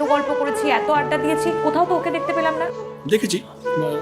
তো গল্প করেছি, এত আড্ডা দিয়েছি, কোথাও তো ওকে দেখতে পেলাম না। দেখেছি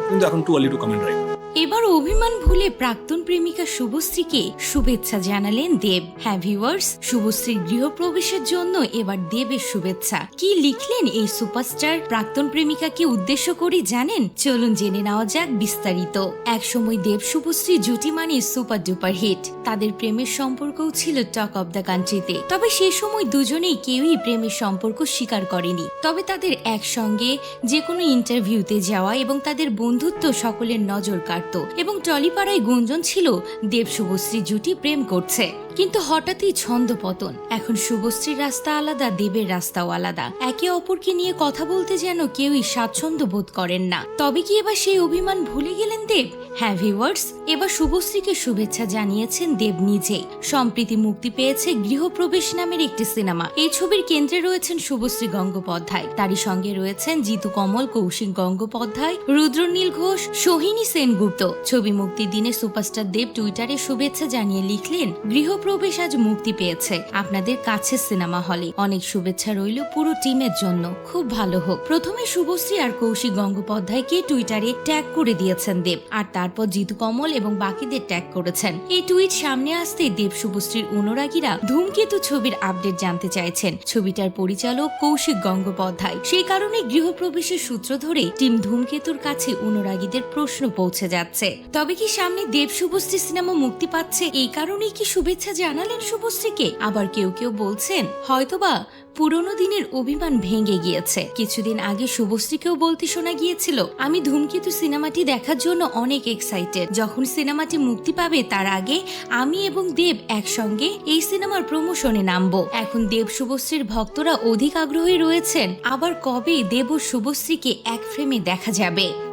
কিন্তু এখন too early to comment right এবার অভিমান ভুলে প্রাক্তন প্রেমিকা শুভশ্রীকে শুভেচ্ছা জানালেন দেব। হ্যাঁ ভিউয়ার্স, শুভশ্রীর গৃহপ্রবেশের জন্য এবার দেবের শুভেচ্ছা। কি লিখলেন এই সুপারস্টার? প্রাক্তন প্রেমিকাকে উদ্দেশ্য করে জানেন? চলুন জেনে নেওয়া যাক বিস্তারিত। একসময় দেব শুভশ্রী জুটি মানে সুপার ডুপার হিট। তাদের প্রেমের সম্পর্কও ছিল টক অব দ্য কান্ট্রিতে। তবে সে সময় দুজনেই কেউই প্রেমের সম্পর্ক স্বীকার করেনি। তবে তাদের একসঙ্গে যে কোনো ইন্টারভিউতে যাওয়া এবং তাদের বন্ধুত্ব সকলের নজর কাড়ত। এবং টলিপাড়ায় গুঞ্জন ছিল দেব শুভশ্রী জুটি প্রেম করছে। কিন্তু হঠাৎই ছন্দ পতন। এখন শুভশ্রীর রাস্তা আলাদা, দেবের রাস্তাও আলাদা। একে অপরকে নিয়ে কথা বলতে যেন কেউই স্বাচ্ছন্দ্য বোধ করেন না। তবে কি এবার সেই অভিমান ভুলে গেলেন দেব? হ্যাঁ ভিউয়ার্স, এবার শুভশ্রীকে শুভেচ্ছা জানিয়েছেন দেব নিজেই। সম্প্রীতি মুক্তি পেয়েছে গৃহপ্রবেশ নামের একটি সিনেমা। এই ছবির কেন্দ্রে রয়েছেন শুভশ্রী গঙ্গোপাধ্যায়। তারই সঙ্গে রয়েছেন জিতু কমল, কৌশিক গঙ্গোপাধ্যায়, রুদ্রনীল ঘোষ, সোহিনী সেনগুপ্ত। ছবি মুক্তির দিনে সুপারস্টার দেব টুইটারে শুভেচ্ছা জানিয়ে লিখলেন, গৃহপ্রবেশ আজ মুক্তি পেয়েছে। আপনাদের কাছের সিনেমা হলে অনেক শুভেচ্ছা রইল পুরো টিমের জন্য। খুব ভালো হোক। প্রথমে শুভশ্রী আর কৌশিক গঙ্গোপাধ্যায়কে টুইটারে ট্যাগ করে দিয়েছেন দেব। আর তারপর জিতু কমল এবং বাকিদের ট্যাগ করেছেন। এই টুইট সামনে আসতে দেব শুভশ্রীর অনুরাগীরা ধূমকেতু ছবির আপডেট জানতে চাইছেন। ছবিটার পরিচালক কৌশিক গঙ্গোপাধ্যায়। সেই কারণে গৃহপ্রবেশের সূত্র ধরে টিম ধূমকেতুর কাছে অনুরাগীদের প্রশ্ন পৌঁছে যাচ্ছে। তবে কি সামনে দেব শুভশ্রী সিনেমা মুক্তি পাচ্ছে? এই কারণেই কি শুভেচ্ছা জানালেন শুভশ্রীকে, আবার কেউ কেউ বলছেন, হয়তোবা পুরনো দিনের অভিমান ভেঙে গিয়েছে। কিছুদিন আগে শুভশ্রীকেও বলতে শোনা গিয়েছিল, আমি ধূমকেতু সিনেমাটি দেখার জন্য অনেক এক্সাইটেড যখন সিনেমাটি মুক্তি পাবে, তার আগে আমি এবং দেব একসঙ্গে এই সিনেমার প্রমোশনে নামবো। এখন দেব শুভশ্রীর ভক্তরা অধিক আগ্রহী রয়েছেন। আবার কবে দেব শুভশ্রীকে এক ফ্রেমে দেখা যাবে?